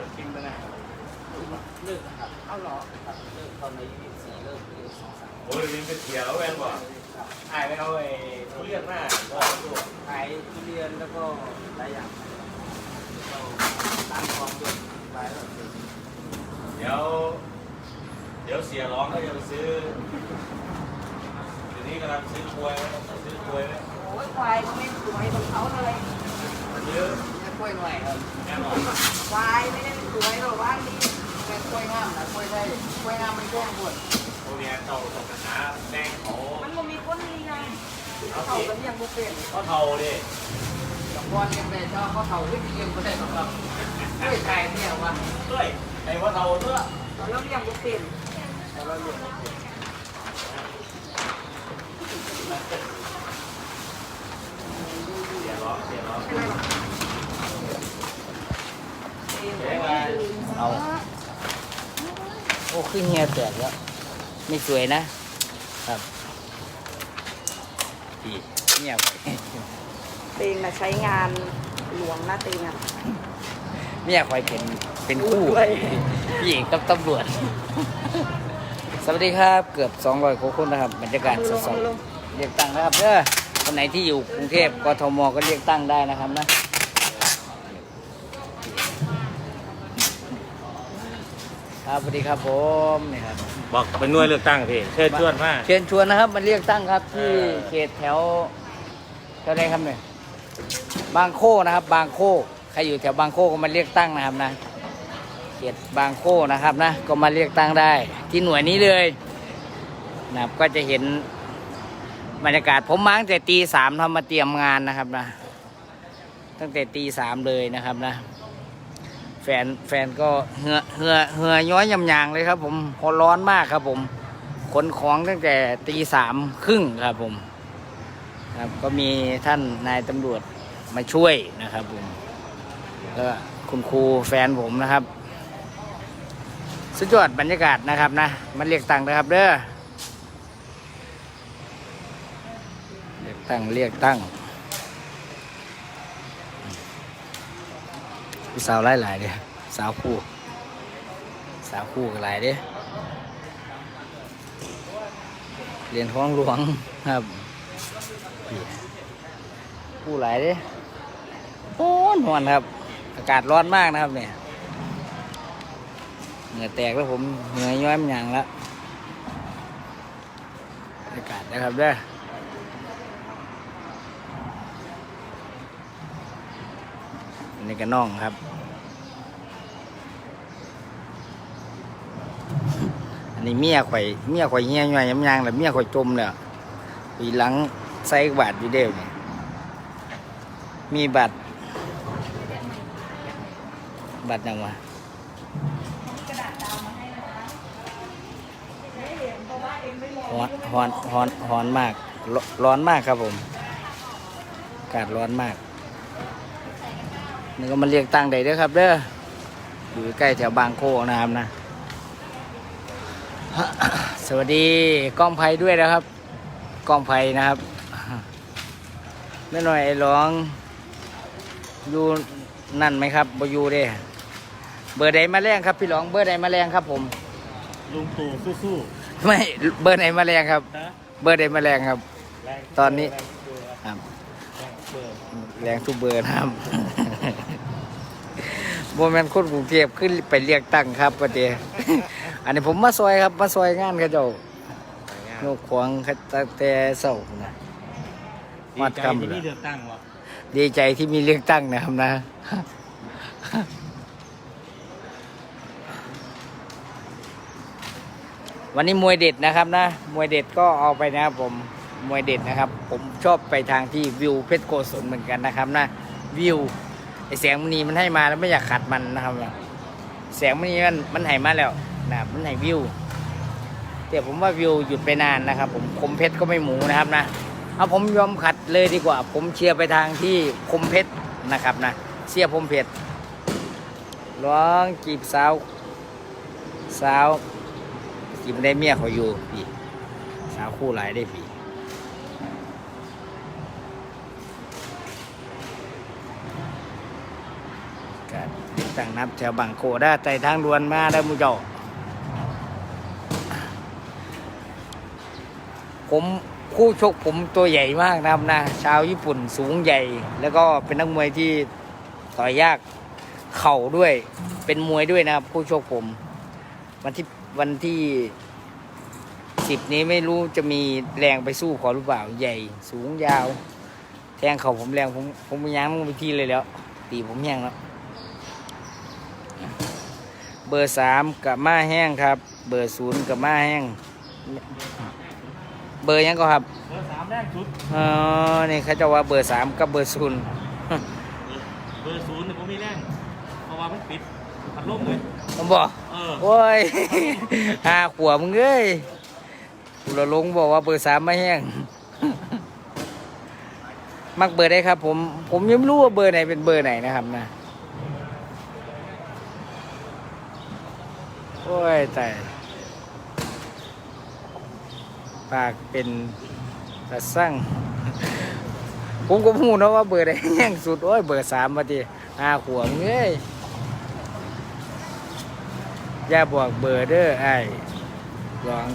ือพิมไปนะเลิกนะครับเอ้าหรอเลิกตอนนี้สี่เลิกอายุสองสามโอ้ยลิงเป็นเขียวแล้วเองถ่ายไปเอาไอ้ทุเรียนหน้าก็ตัวขายทุเรียนแล้วก็หลายอย่างเราตั้งกองด้วยไปแล้วเดี๋ยว เดี๋ยวเสียร้องก็จะไปซื้อทีนี้กำลังซื้อควายซื้อควายโอ้ยควายก็ไม่สวยของเขาเลยเยอะ กล้วยหน่อยครับแน่นอนควายไม่ได้สวยหรอกว่านี่เป็นกล้วยงามนะกล้วยได้กล้วยงามมันแก้งปวดพวกเนี้เจ้าต้องหาแม่งเขามันบ่มีคนดีไงเอาเขาก็เลี้ยงบุฟเฟ่ต์เขาเทาดิกับก้อนยังได้เจ้าเขาเท่าที่เกี่ยวก็ได้ครับกล้วยไก่เนี่ยว่าเฮ้ยไอ้ว่าเทาเนื้อเราเลี้ยงบุฟเฟ่ต์แต่เราเรียนเสียร้องเสียร้องใช่ไหมล่ะเสียไง เอาโอ้ขึ้นเฮียแตกแล้ว ไม่สวยนะครับดีเนี่ยไปเตงน่ะใช้งานหลวงนะเตงอะเนี่ยคอยเป็นเป็นคู่ด้วยพี่เอกกับตำรวจ สวัสดีครับ เกือบ200กว่าคนนะครับบรรยากาศมือสลงดมือลงๆเรียกตั้งนะครับเด้อคนไหนที่อยู่กรุงเทพกทมก็เรียกตั้งได้นะครับนะ ครับสวัสดีครับผมนี่ครับบอกเป็นหน่วยเลือกตั้งพี่เชิญชวนมา เชิญชวนนะครับมาเรียกตั้งครับที่เขตแถวแถวไหนครับเนี่ยบางโคนะครับ บางโคใครอยู่แถวบางโคก็มาเรียกตั้งนะครับนะ เขตบางโคนะครับนะ ก็มาเรียกตั้งได้ ที่หน่วยนี้เลยนะครับก็จะเห็นบรรยากาศผมมาตั้งแต่ตีสามทำมาเตรียมงานนะครับนะ ตั้งแต่ตีสามเลยนะครับนะ แฟนแฟนก็เหือเหือเหือย้อยยำยางเลยครับ ผมร้อนมากครับ ผมขนของตั้งแต่ตีสามครึ่งครับผม ครับก็มีท่านนายตำรวจมาช่วยนะครับผมก็คุณครูแฟนผมนะครับ สุดยอดบรรยากาศนะครับนะ มันเรียกตังค์นะครับเด้อเรียกตั้งเรียกตั้ง ผู้สาวหลายๆเด้อสาวคู่ สาวคู่กันหลายเด้เหรียญของหลวงครับผู้หลายเด้ร้อนร้อนครับ อากาศร้อนมากนะครับเนี่ยเหงื่อแตกแล้วผมเหงื่อย้อยมันหยังแล้วอากาศนะครับเด้อ นนี่ก็น่องครับ อันนี้เมียข่อยเมียข่อยเหี้ยย่อยยำยางแล้วเมียข่อยจมแล้วปีหลังใส่บาทอยู่เดียวนี่มีบัตร บัตรยังวะฮอนฮอนฮอนฮอนมาก ร้อนมากครับผม อากาศร้อนมาก นี่ก็มาเรียกตังค์ได้เด้อครับเด้ออยู่ใกล้แถวบางโคนะครับนะ สวัสดีกล้องไพด้วยนะครับกล้องไพนะครับไม่หน่อยไอ้ร้องอยู่นั่นไหมครับบอยู่เด้เบอร์ใดมาแรงครับพี่ร้องเบอร์ใดมาแรงครับผมลุงตู่สู้ไม่เบอร์ไหนมาแรงครับ ๆนะเบอร์ใดมาแรงครับ แรงตอนนี้ แรงเบอร์ครับแรงเบอร์แรงทุกเบอร์นะครับ โมเมนคนกรุงเทพขึ้นไปเรียกตั้งครับประเดี๋ยวอันนี้ผมมาซอยครับมาซอยงานเขาเจ้าโยกขวางเขาตั้งแต่เสาร์นะดีวัดใจคำที่เหรอนี่เลือกตั้งวะดีใจที่มีเลือกตั้งนะครับนะวันนี้มวยเด็ดนะครับนะ มวยเด็ดก็เอาไปนะครับผมมวยเด็ดนะครับ ผมชอบไปทางที่วิวเพชรโกศลเหมือนกันนะครับนะ วิว ไอแสงมณีมันให้มาแล้วไม่อยากขัดมันนะครับนะแสงมณีมันมันให้มาแล้วนะมันให้วิวแต่ผมว่าวิวหยุดไปนานนะครับ ผมคมเพชรก็ไม่หมูนะครับนะเอาผมยอมขัดเลยดีกว่า ผมเชียร์ไปทางที่คมเพชรนะครับนะเชียร์คมเพชรร้องจีบสาวสาวจีบได้เมียเขาอยู่พี่สาวคู่หลายได้พี่ การติดตั้งนับแถวบางโคได้ใจทางด่วนมาได้มูเจ้าผมคู่ชกผมตัวใหญ่มากนะครับนะชาวญี่ปุ่นสูงใหญ่ แล้วก็เป็นนักมวยที่ต่อยยากเข่าด้วย เป็นมวยด้วยนะครับคู่ชกผม วันที่วันที่สิบนี้ไม่รู้จะมีแรงไปสู้ขอหรือเปล่าใหญ่ สูงยาว แทงเข่าผมแรงผมผมย้งไปที่เลยแล้วตีผมแห้งแล้ว เบอร์สามกับม้าแห้งครับ เบอร์ศูนย์กับม้าแห้ง เบอร์หยังก็ครับ เบอร์สามแรกชุดเออนี่เขาจะว่าเบอร์สามกับเบอร์ศูนย์เบอร์ศูนย์เนี่ยผมมีแรงเพราะว่ามันปิดพัดลมเลยผมบอกเออโอ้ยหาขวบมึงเอ้ยกูละลงบอกว่าเบอร์สามไม่แห้ง มักเบอร์ได้ครับ ผม ผมยังไม่รู้ว่าเบอร์ไหนเป็นเบอร์ไหนนะครับนะ โอ้ยแต่ปากเป็นกระสั่งผมก็พูดนะว่าเบอร์ไหนแห้งสุด โอ้ย เบอร์สามมาดิหาขวบมึงเอ้ยอย่าบอกเบอร์เด้อไอ้ลอง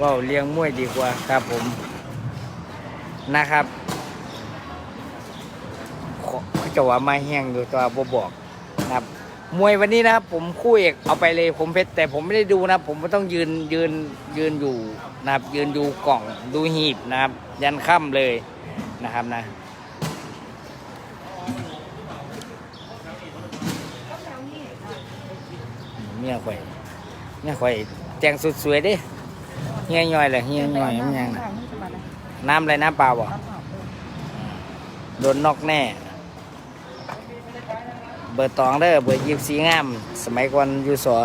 ว่าเลี้ยงมวยดีกว่าครับผมนะครับขอจะว่ามาแห้งอยู่ตัวบ่บอกนะครับ มวยวันนี้นะครับผมคู่เอกเอาไปเลยผมเพชรแต่ผมไม่ได้ดูนะผมก็ต้องยืนยืนยืนอยู่นะครับยืนดูกล่องดูหีบนะครับ ยันค่ำเลยนะครับนะเมียข่อยเมียข่อยแต่งสุดสวยดิเฮียย่อยเลยเฮียย่อยมันยังน่ะน้ำอะไรน้ำเปล่าบ่โดนนอกแน่ เบอร์ตองเด้อเบอร์ยิบสีงาม สมัยก่อนอยู่สอ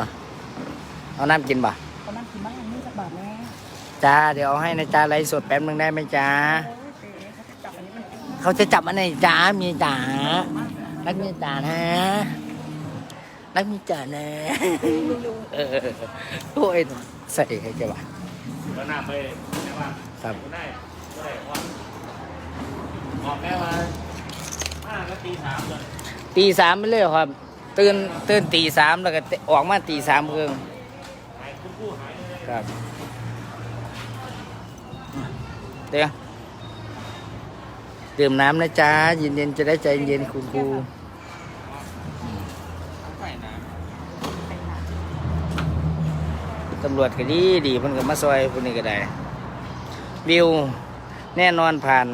เอาน้ำกินบ่เขานั่งกินบ้างนี่สักบาทแม่จ้าเดี๋ยวเอาให้นะจ้าไลฟ์สดแป๊บนึงได้ไหมจ้าโอ้ยเจ๊เขาจะจับอันนี้มันเขาจะจับอันไหนจ้าเมียจ๋ารักเมียจ๋านะรักเมียจ๋านะเออโอ้ยใส่ให้แกบ่ะแล้วหน้าไปแม่ว่าครับคุณได้ก็ได้ออกออกแม่มาห้าก็ตีสามเลย ตีสามไปเลยเหรอครับ ตื่นตื่นตีสามแล้วก็ออกมาตีสามครึ่งคุณผู้หายครับเดี๋ยวดื่มน้ำนะจ๊ะเย็นๆจะได้ใจเย็นคุณครูตำรวจก็ดีดีเพิ่นก็มาซอยคนนี้ก็ได้ วิว แน่นอนผ่าน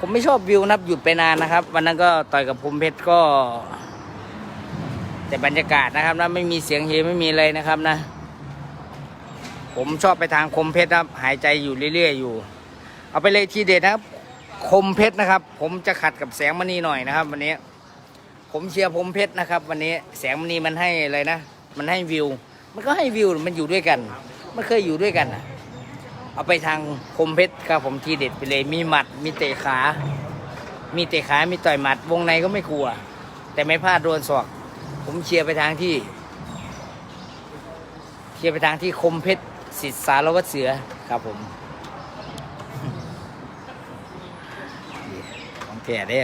ผมไม่ชอบวิวนับหยุดไปนานนะครับ วันนั้นก็ต่อยกับภูมิเพชรก็ แต่บรรยากาศนะครับนะไม่มีเสียงเฮไม่มีอะไรนะครับนะ ผมชอบไปทางคมเพชรครับ หายใจอยู่เรื่อยๆอยู่ เอาไปเลยทีเด็ดนะครับ คมเพชรนะครับ ผมจะขัดกับแสงมณีหน่อยนะครับ วันนี้ ผมเชียร์ผมเพชรนะครับ วันนี้แสงมณีมันให้อะไรนะ มันให้วิว มันก็ให้วิวมันอยู่ด้วยกัน มันเคยอยู่ด้วยกันนะ เอาไปทางคมเพชรครับผมทีเด็ดไปเลย มีหมัด มีเตะขา มีเตะขา มีต่อยหมัด วงในก็ไม่กลัว แต่ไม่พลาดโดนศอก ผมเชียร์ไปทางที่ เชียร์ไปทางที่คมเพชรสิทธิสารวัตรเสือครับผมของแก่เด้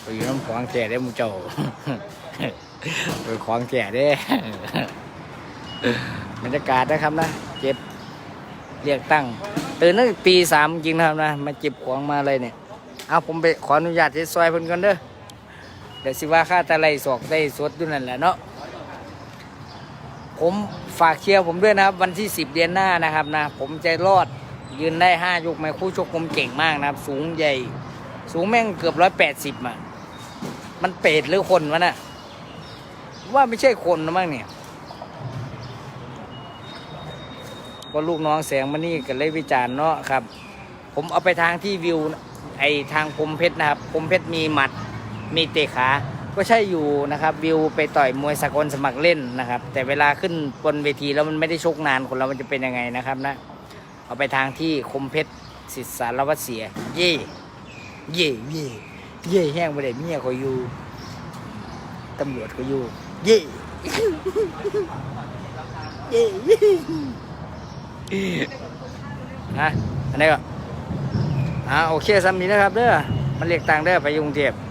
ไปอยู่น้ำของแก่ได้มูเจ้าไปของแก่เด้บรรยากาศนะครับนะ เรียกตั้งตื่นตั้งแต่ตีสามจริงนะครับนะมาจ็บของมาเลยเนี่ยเอาผมไปขออนุญาตที่ซอยเพิ่นก่อนเด้อเดี๋ยวสิว่าค่าตะไลสอกได้สดด้วยนั่นแหละเนาะผมฝากเชียร์ผมด้วยนะครับ วันที่สิบเดือนหน้านะครับนะ ผมจะรอดยืนได้ห้ายกไหมคู่ชกผมเก่งมากนะครับ สูงใหญ่ สูงแม่งเกือบร้อยแปดสิบอะมันเป็ดหรือคนวะน่ะว่าไม่ใช่คนนะมั้งเนี่ย ก็ลูกน้องแสงมานี่กันเลยวิจารณ์เนาะครับ ผมเอาไปทางที่วิวไอทางพรมเพชรนะครับพรมเพชรมีหมัดมีเตะขา ก็ใช่อยู่นะครับ วิวไปต่อยมวยสากลสมัครเล่นนะครับ แต่เวลาขึ้นบนเวทีแล้วมันไม่ได้ชกนานคนเรามันจะเป็นยังไงนะครับนะ เอาไปทางที่คมเพชรสิทธิสารวัตรเสีย เย่เย่เย่เย่แห้งไปเลยเมียเขาอยู่ตำรวจเขาอยู่ เย่เย่ นะอันนี้ก็อ่าโอเคซ้ำนีนะครับเด้อมันเรียกตังเด้อไปยุงเทพ